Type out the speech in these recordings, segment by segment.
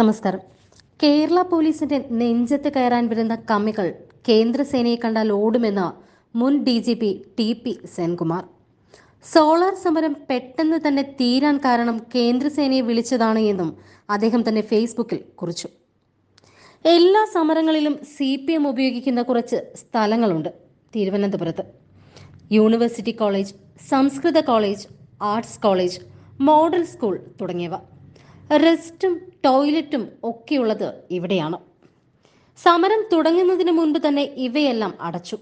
നമസ്കാരം. കേരള പോലീസിന്റെ നെഞ്ചത്ത് കയറാൻ വരുന്ന കമ്മികൾ കേന്ദ്രസേനയെ കണ്ടാൽ ഓടുമെന്ന് മുൻ D G P T P Senkumar. Solar സമരം പെട്ടെന്ന് തന്നെ തീരാൻ കാരണം കേന്ദ്രസേനയെ വിളിച്ചതാണ് എന്നും അദ്ദേഹം തന്നെ ഫേസ്ബുക്കിൽ കുറിച്ചു. എല്ലാ സമരങ്ങളിലും സി പി എം ഉപയോഗിക്കുന്ന കുറച്ച് സ്ഥലങ്ങളുണ്ട് തിരുവനന്തപുരത്ത്. യൂണിവേഴ്സിറ്റി കോളേജ് സംസ്കൃത college arts college model school തുടങ്ങിയവ. റെസ്റ്റും ടോയ്ലറ്റും ഒക്കെയുള്ളത് ഇവിടെയാണ്. സമരം തുടങ്ങുന്നതിന് മുൻപ് തന്നെ ഇവയെല്ലാം അടച്ചു.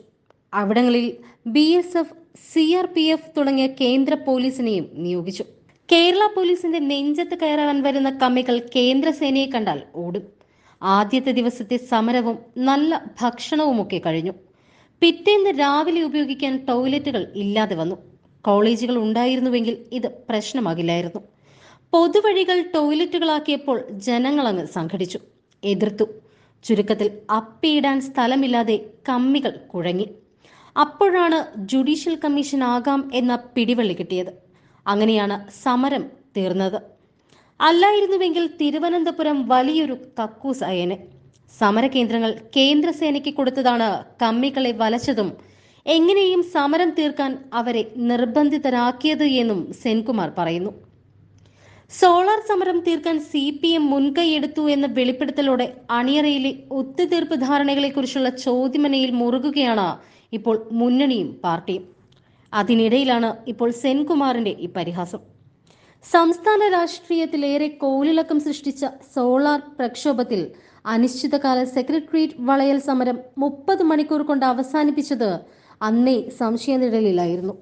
അവിടങ്ങളിൽ B S F C R P F തുടങ്ങിയ കേന്ദ്ര പോലീസിനെയും നിയോഗിച്ചു. കേരള പോലീസിന്റെ നെഞ്ചത്ത് കയറാൻ വരുന്ന കമ്മികൾ കേന്ദ്ര സേനയെ കണ്ടാൽ ഓടും. ആദ്യത്തെ ദിവസത്തെ സമരവും നല്ല ഭക്ഷണവുമൊക്കെ കഴിഞ്ഞു. പിറ്റേന്ന് രാവിലെ ഉപയോഗിക്കാൻ ടോയ്ലറ്റുകൾ ഇല്ലാതെ വന്നു. കോളേജുകൾ ഉണ്ടായിരുന്നുവെങ്കിൽ ഇത് പ്രശ്നമാകില്ലായിരുന്നു. പൊതുവഴികൾ ടോയ്ലറ്റുകളാക്കിയപ്പോൾ ജനങ്ങളങ്ങ് സംഘടിച്ചു. എതിർത്തു. ചുരുക്കത്തിൽ അപ്പിയിടാൻ സ്ഥലമില്ലാതെ കമ്മികൾ കുഴങ്ങി. അപ്പോഴാണ് ജുഡീഷ്യൽ കമ്മീഷൻ ആകാം എന്ന പിടിവള്ളി കിട്ടിയത്. അങ്ങനെയാണ് സമരം തീർന്നത്. അല്ലായിരുന്നുവെങ്കിൽ തിരുവനന്തപുരം വലിയൊരു കക്കൂസ് അയനെ. സമരകേന്ദ്രങ്ങൾ കേന്ദ്രസേനയ്ക്ക് കൊടുത്തതാണ് കമ്മികളെ വലച്ചതും എങ്ങനെയും സമരം തീർക്കാൻ അവരെ നിർബന്ധിതരാക്കിയത് എന്നും സെൻകുമാർ പറയുന്നു. സോളാർ സമരം തീർക്കാൻ സി പി എം മുൻകൈയെടുത്തു എന്ന വെളിപ്പെടുത്തലോടെ അണിയറയിലെ ഒത്തുതീർപ്പ് ധാരണകളെക്കുറിച്ചുള്ള ചോദ്യമനയിൽ മുറുകുകയാണ് ഇപ്പോൾ മുന്നണിയും പാർട്ടിയും. അതിനിടയിലാണ് ഇപ്പോൾ സെൻകുമാറിന്റെ ഈ പരിഹാസം. സംസ്ഥാന രാഷ്ട്രീയത്തിലേറെ കോലിളക്കം സൃഷ്ടിച്ച സോളാർ പ്രക്ഷോഭത്തിൽ അനിശ്ചിതകാല സെക്രട്ടേറിയറ്റ് വളയൽ സമരം മുപ്പത് മണിക്കൂർ കൊണ്ട് അവസാനിപ്പിച്ചത് അന്നേ സംശയനിഴലിലായിരുന്നു.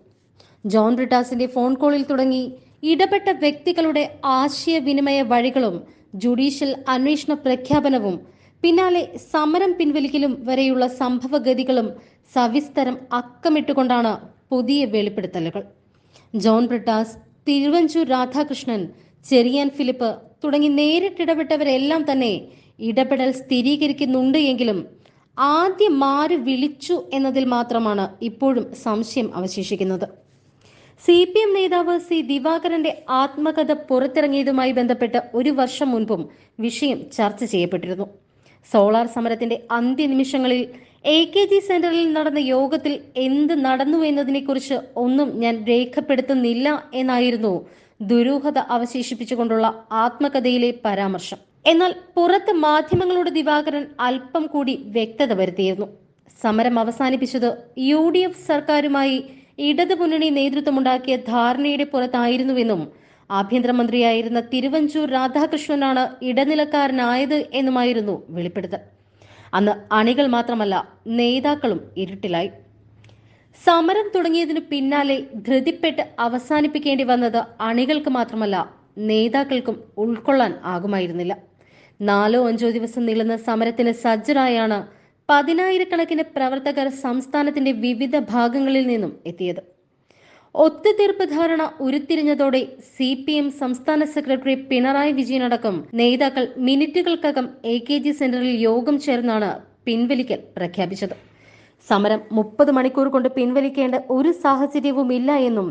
ജോൺ ബ്രിട്ടാസിന്റെ ഫോൺ കോളിൽ തുടങ്ങി ഇടപെട്ട വ്യക്തികളുടെ ആശയവിനിമയ വഴികളും ജുഡീഷ്യൽ അന്വേഷണ പ്രഖ്യാപനവും പിന്നാലെ സമരം പിൻവലിക്കലും വരെയുള്ള സംഭവഗതികളും സവിസ്തരം അക്കമിട്ടുകൊണ്ടാണ് പുതിയ വെളിപ്പെടുത്തലുകൾ. ജോൺ ബ്രിട്ടാസ് തിരുവഞ്ചൂർ രാധാകൃഷ്ണൻ ചെറിയാൻ ഫിലിപ്പ് തുടങ്ങി നേരിട്ടിടപെട്ടവരെല്ലാം തന്നെ ഇടപെടൽ സ്ഥിരീകരിക്കുന്നുണ്ട് എങ്കിലും ആദ്യം മാറി വിളിച്ചു എന്നതിൽ മാത്രമാണ് ഇപ്പോഴും സംശയം അവശേഷിക്കുന്നത്. സി പി എം നേതാവ് സി ദിവാകരന്റെ ആത്മകഥ പുറത്തിറങ്ങിയതുമായി ബന്ധപ്പെട്ട് ഒരു വർഷം മുൻപും വിഷയം ചർച്ച ചെയ്യപ്പെട്ടിരുന്നു. സോളാർ സമരത്തിന്റെ അന്ത്യനിമിഷങ്ങളിൽ എ കെ ജി സെന്ററിൽ നടന്ന യോഗത്തിൽ എന്ത് നടന്നു എന്നതിനെക്കുറിച്ച് ഒന്നും ഞാൻ രേഖപ്പെടുത്തുന്നില്ല എന്നായിരുന്നു ദുരൂഹത അവശേഷിപ്പിച്ചുകൊണ്ടുള്ള ആത്മകഥയിലെ പരാമർശം. എന്നാൽ പുറത്ത് മാധ്യമങ്ങളുടെ ദിവാകരൻ അല്പം കൂടി വ്യക്തത വരുത്തിയിരുന്നു. സമരം അവസാനിപ്പിച്ചത് യു സർക്കാരുമായി ഇടതു മുന്നണി നേതൃത്വമുണ്ടാക്കിയ ധാരണയുടെ പുറത്തായിരുന്നുവെന്നും ആഭ്യന്തരമന്ത്രിയായിരുന്ന തിരുവഞ്ചൂർ രാധാകൃഷ്ണനാണ് ഇടനിലക്കാരനായത് എന്നുമായിരുന്നു വെളിപ്പെടുത്തൽ. അന്ന് അണികൾ മാത്രമല്ല നേതാക്കളും ഇരുട്ടിലായി. സമരം തുടങ്ങിയതിനു പിന്നാലെ ധൃതിപ്പെട്ട് അവസാനിപ്പിക്കേണ്ടി വന്നത് അണികൾക്ക് മാത്രമല്ല നേതാക്കൾക്കും ഉൾക്കൊള്ളാൻ ആകുമായിരുന്നില്ല. നാലോ അഞ്ചോ ദിവസം നീളുന്ന സമരത്തിന് സജ്ജരായാണ് പതിനായിരക്കണക്കിന് പ്രവർത്തകർ സംസ്ഥാനത്തിന്റെ വിവിധ ഭാഗങ്ങളിൽ നിന്നും എത്തിയത്. ഒത്തുതീർപ്പ് ധാരണ ഉരുത്തിരിഞ്ഞതോടെ സി പി എം സംസ്ഥാന സെക്രട്ടറി പിണറായി വിജയനടക്കം നേതാക്കൾ മിനിറ്റുകൾക്കകം എ കെ ജി സെന്ററിൽ യോഗം ചേർന്നാണ് പിൻവലിക്കൽ പ്രഖ്യാപിച്ചത്. സമരം മുപ്പത് മണിക്കൂർ കൊണ്ട് പിൻവലിക്കേണ്ട ഒരു സാഹചര്യവും ഇല്ല എന്നും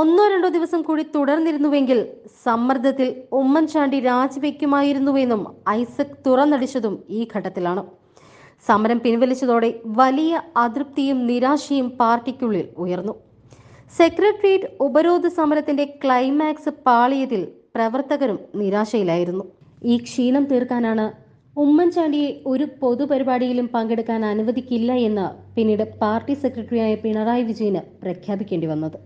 ഒന്നോ രണ്ടോ ദിവസം കൂടി തുടർന്നിരുന്നുവെങ്കിൽ സമ്മർദ്ദത്തിൽ ഉമ്മൻചാണ്ടി രാജിവെക്കുമായിരുന്നുവെന്നും ഐസക് തുറന്നടിച്ചതും ഈ ഘട്ടത്തിലാണ്. സമരം പിൻവലിച്ചതോടെ വലിയ അതൃപ്തിയും നിരാശയും പാർട്ടിക്കുള്ളിൽ ഉയർന്നു. സെക്രട്ടേറിയറ്റ് ഉപരോധ സമരത്തിന്റെ ക്ലൈമാക്സ് പാളിയതിൽ പ്രവർത്തകരും നിരാശയിലായിരുന്നു. ഈ ക്ഷീണം തീർക്കാനാണ് ഉമ്മൻചാണ്ടിയെ ഒരു പൊതുപരിപാടിയിലും പങ്കെടുക്കാൻ അനുവദിക്കില്ല എന്ന് പിന്നീട് പാർട്ടി സെക്രട്ടറിയായ പിണറായി വിജയന് പ്രഖ്യാപിക്കേണ്ടി വന്നത്.